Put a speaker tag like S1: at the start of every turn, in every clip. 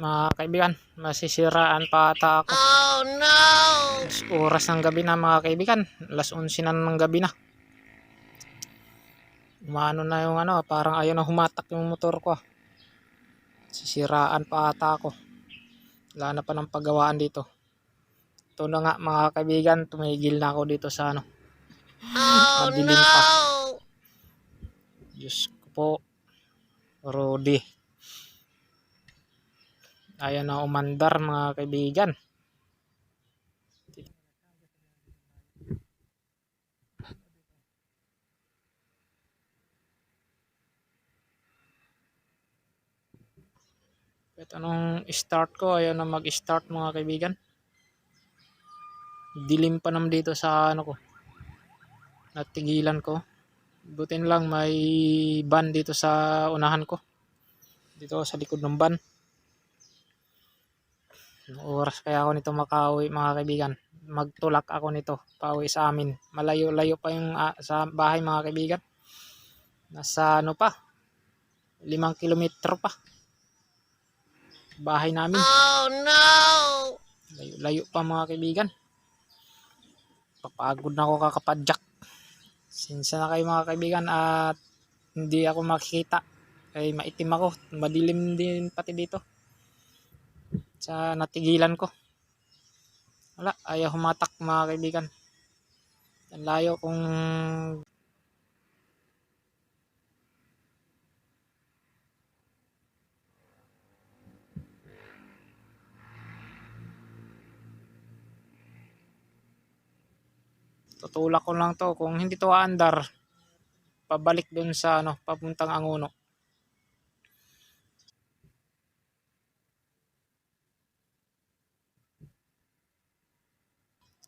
S1: mga kaibigan, masisiraan pa ata ako.
S2: Oh no!
S1: Alas oras ng gabi na mga kaibigan. Alas 11 na ng gabi na. Umano na yung ano, parang ayaw na humatak yung motor ko. ah. Sisiraan pa ata ako. Wala na pa ng paggawaan dito. Ito na nga mga kaibigan, tumigil na ako dito sa ano.
S2: Oh
S1: Madilim pa.
S2: no!
S1: Diyos ko po. Rudy. Ayaw na umandar mga kaibigan. Kahit anong start ko, ayaw na mag-start mga kaibigan. Dilim pa naman dito sa ano ko. Natigilan ko. Butin lang may van dito sa unahan ko. Dito sa likod ng van. Oras kaya ako nito makauwi mga kaibigan. Magtulak ako nito pauwi sa amin. Malayo-layo pa yung ah, sa bahay mga kaibigan. Nasa ano pa? Limang kilometro pa. Bahay namin.
S2: Oh no!
S1: Layo-layo pa mga kaibigan. Papagod na ako kakapadyak. Sinsa na kayo mga kaibigan at hindi ako makikita. Ay maitim ako. Madilim din pati dito. Sa natigilan ko. Wala, ayaw humatak mga kaibigan. Ang layo kung tutulak ko lang to. Kung hindi to aandar, pabalik dun sa ano, papuntang Anguno.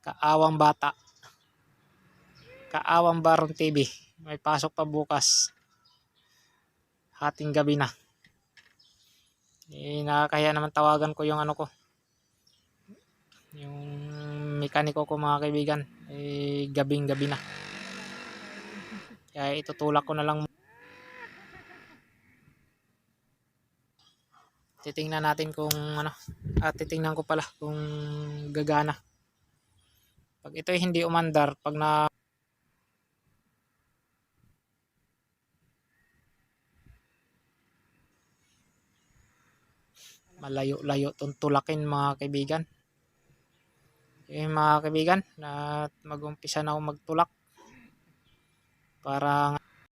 S1: Kaawang bata. Kaawang Baron TV. May pasok pa bukas. Hating gabi na. Eh, nakakaya naman tawagan ko yung ano ko. Yung mekaniko ko mga kaibigan. Eh, gabing gabi na. Kaya itutulak ko na lang. Titingnan natin kung ano. At titingnan ko pala kung gagana. Pag ito hindi umandar, pag na malayo-layo tong tulakin mga kaibigan. Okay mga kaibigan, na mag-umpisa na ako magtulak para